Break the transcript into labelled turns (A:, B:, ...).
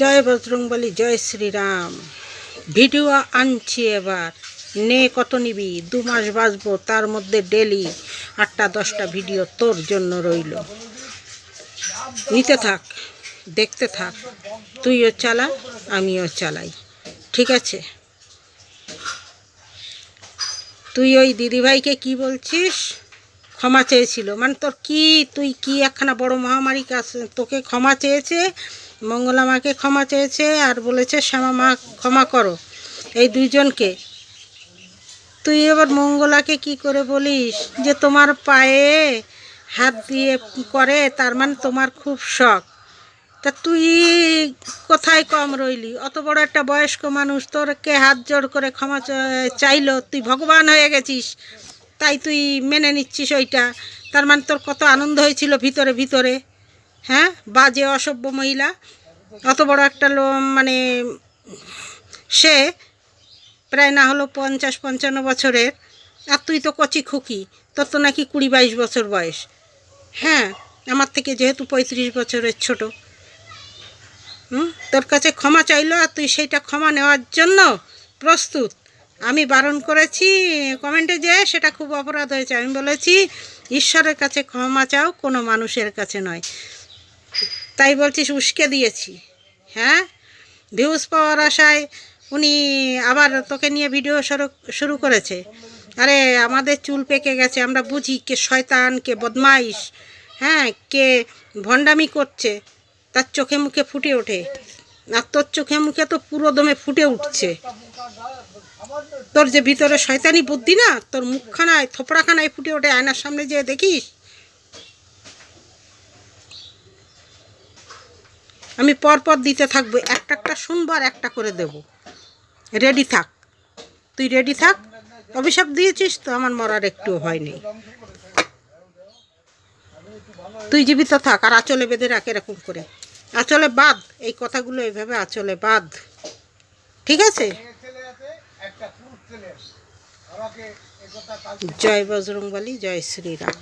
A: জয় বজরংবলী জয় শ্রীরাম। ভিডিও আনছি এবার। নে কত নিবি? দু মাস বাঁচবো, তার মধ্যে ডেলি আটটা, দশটা ভিডিও তোর জন্য রইল। নিতে থাক, দেখতে থাক। তুইও চালা, আমিও চালাই। ঠিক আছে? তুই ওই দিদিভাইকে কি বলছিস? ক্ষমা চেয়েছিল। মানে তোর কি, তুই কি একখানা বড় মহামারী কাছে তোকে ক্ষমা চেয়েছে? মঙ্গলা মাকে ক্ষমা চেয়েছে আর বলেছে, শ্যামা মা, ক্ষমা করো এই দুইজনকে। তুই এবার মঙ্গলাকে কি করে বলিস যে তোমার পায়ে হাত দিয়ে করে, তার মানে তোমার খুব শখ। তা তুই কোথায় কম রইলি? অত বড় একটা বয়স্ক মানুষ, তোরকে হাত জোড় করে ক্ষমা চাইলো, তুই ভগবান হয়ে গেছিস। তাই তুই মেনে নিচ্ছিস ওইটা। তার মানে তোর কত আনন্দ হয়েছিল ভিতরে ভিতরে। হ্যাঁ? বাজে অসভ্য মহিলা। অত বড় একটা মানে সে প্রায় না হলো পঞ্চাশ, পঞ্চান্ন বছরের। আর তুই তো কচি খুকি, তোর তো নাকি কুড়ি, বাইশ বছর বয়স। হ্যাঁ আমার থেকে যেহেতু পঁয়ত্রিশ বছরের ছোট। হুম? তোর কাছে ক্ষমা চাইলো আর তুই সেইটা ক্ষমা নেওয়ার জন্য প্রস্তুত। আমি বারণ করেছি, কমেন্টে যে সেটা খুব অপরাধ হয়েছে। আমি বলেছি, ঈশ্বরের কাছে ক্ষমা চাও, কোনো মানুষের কাছে নয়। তাই বলছিস উস্কে দিয়েছি। হ্যাঁ? ভিউজ পাওয়ার আশায় উনি আবার তোকে নিয়ে ভিডিও শুরু করেছে। আরে, আমাদের চুল পেকে গেছে, আমরা বুঝি কে শয়তান, কে বদমাইশ হ্যাঁ কে ভণ্ডামি করছে, তার চোখে মুখে ফুটে ওঠে। আর তোর চোখে মুখে তো পুরো দমে ফুটে উঠছে। তোর যে ভিতরে শয়তানি বুদ্ধি না, তোর মুখখানায়, থোপড়াখানায় ফুটে ওঠে, আয়নার সামনে যে দেখিস আমি পরপর দিতে থাকব, একটা একটা শুনব আর একটা করে দেব। রেডি থাক। তুই রেডি থাক। অভিশাপ দিয়েছিস তো আমার মরার একটু ভয় নেই। তুই জীবিত থাক আর আঁচলে বেঁধে রাখ এরকম করে। আঁচলে বাদ এই কথাগুলো এইভাবে আঁচলে বাদ ঠিক আছে? জয় বজরংবলী, জয় শ্রীরাম।